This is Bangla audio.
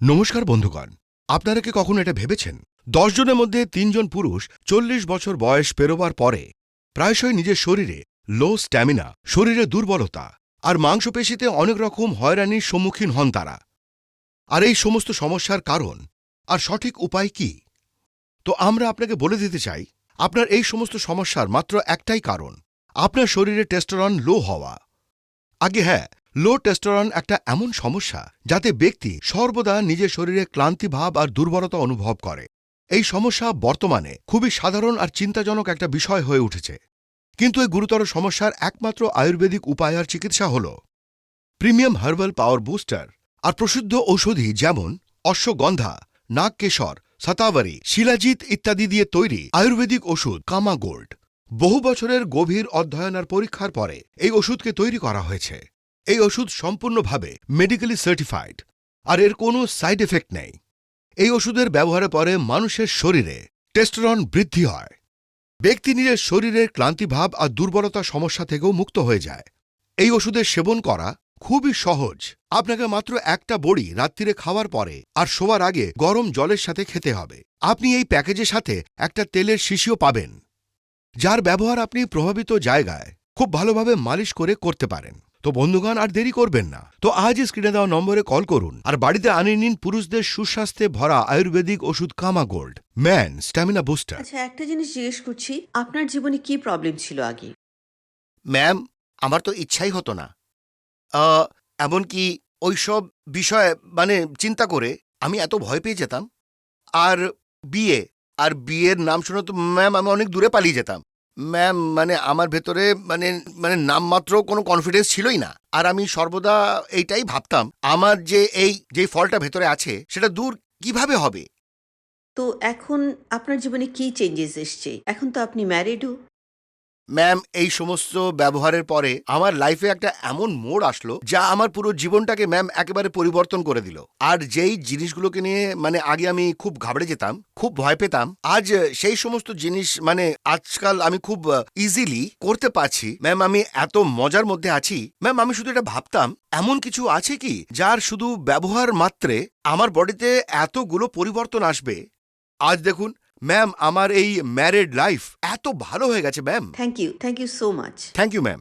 নমস্কার বন্ধুগণ, আপনারা কি কখনো এটা ভেবেছেন? দশ জনের মধ্যে তিনজন পুরুষ চল্লিশ বছর বয়স পেরোবার পরে প্রায়শই নিজের শরীরে লো স্ট্যামিনা শরীরে দুর্বলতা আর মাংসপেশিতে অনেক রকম হয়রানির সম্মুখীন হন তারা। আর এই সমস্ত সমস্যার কারণ আর সঠিক উপায় কি? তো আমরা আপনাকে বলে দিতে চাই, আপনার এই সমস্ত সমস্যার মাত্র একটাই কারণ, আপনার শরীরে টেস্টোরন লো হওয়া। আগে হ্যাঁ লো টেস্টোরন একটা এমন সমস্যা যাতে ব্যক্তি সর্বদা নিজের শরীরে ক্লান্তিভাব আর দুর্বলতা অনুভব করে। এই সমস্যা বর্তমানে খুবই সাধারণ আর চিন্তাজনক একটা বিষয় হয়ে উঠেছে। কিন্তু এই গুরুতর সমস্যার একমাত্র আয়ুর্বেদিক উপায় আর চিকিৎসা হল প্রিমিয়াম হার্বাল পাওয়ার বুস্টার আর প্রসিদ্ধ ঔষধি যেমন অশ্বগন্ধা, নাগকেশর শতাবরী শিলাজিৎ ইত্যাদি দিয়ে তৈরি আয়ুর্বেদিক ওষুধ কামা গোল্ড বহু বছরের গভীর অধ্যয়ন আর পরীক্ষার পরে এই ওষুধকে তৈরি করা হয়েছে। এই ওষুধ সম্পূর্ণভাবে মেডিকেলি সার্টিফাইড আর এর কোনো সাইড এফেক্ট নেই। এই ওষুধের ব্যবহারের পরে মানুষের শরীরে টেস্টোরন বৃদ্ধি হয়। ব্যক্তি নিজের শরীরের ক্লান্তিভাব আর দুর্বলতা সমস্যা থেকেও মুক্ত হয়ে যায়। এই ওষুধের সেবন করা খুবই সহজ। আপনাকে মাত্র একটা বড়ি রাত্রিরে খাওয়ার পরে আর শোয়ার আগে গরম জলের সাথে খেতে হবে। আপনি এই প্যাকেজের সাথে একটা তেলের শিশিও পাবেন, যার ব্যবহার আপনি প্রভাবিত জায়গায় খুব ভালোভাবে মালিশ করে করতে পারেন। তো বন্ধুগণ আর দেরি করবেন না। তো আজই স্ক্রিনে দেওয়া নম্বরে কল করুন। আর বাড়িতে আনিয়ে নিন পুরুষদের সুস্বাস্থ্যে ভরা আয়ুর্বেদিক ওষুধ কামা গোল্ড ম্যান স্ট্যামিনা বুস্টার আচ্ছা একটা জিনিস জিজ্ঞেস করছি আপনার জীবনে কি প্রবলেম ছিল আগে? ম্যাম আমার তো ইচ্ছাই হতো না। এমনকি ওইসব বিষয়ে মানে চিন্তা করে আমি এত ভয় পেয়ে যেতাম। আর বিয়ে আর বিয়ের নাম শুনে তো ম্যাম আমি অনেক দূরে পালিয়ে যেতাম। ম্যাম মানে আমার ভেতরে মানে মানে নামমাত্র কোনো কনফিডেন্স ছিলই না। আর আমি সর্বদা এইটাই ভাবতাম, আমার যে এই, যে ফলটা ভেতরে আছে, সেটা দূর কীভাবে হবে? তো এখন আপনার জীবনে কি চেঞ্জেস এসছে? এখন তো আপনি ম্যারিডও ম্যাম, এই সমস্ত ব্যবহারের পরে আমার লাইফে একটা এমন মোড় আসলো যা আমার পুরো জীবনটাকে ম্যাম একেবারে পরিবর্তন করে দিল। আর যেই জিনিসগুলোকে নিয়ে মানে আগে আমি খুব ঘাবড়ে যেতাম, খুব ভয় পেতাম, আজ সেই সমস্ত জিনিস মানে আজকাল আমি খুব ইজিলি করতে পারছি। ম্যাম, আমি এত মজার মধ্যে আছি। ম্যাম, আমি শুধু এটা ভাবতাম, এমন কিছু আছে কি যার শুধু ব্যবহার মাত্রে আমার বডিতে এতগুলো পরিবর্তন আসবে? আজ দেখুন ম্যাম আমার এই ম্যারেড লাইফ এত ভালো হয়ে গেছে ma'am thank you thank you so much thank you ma'am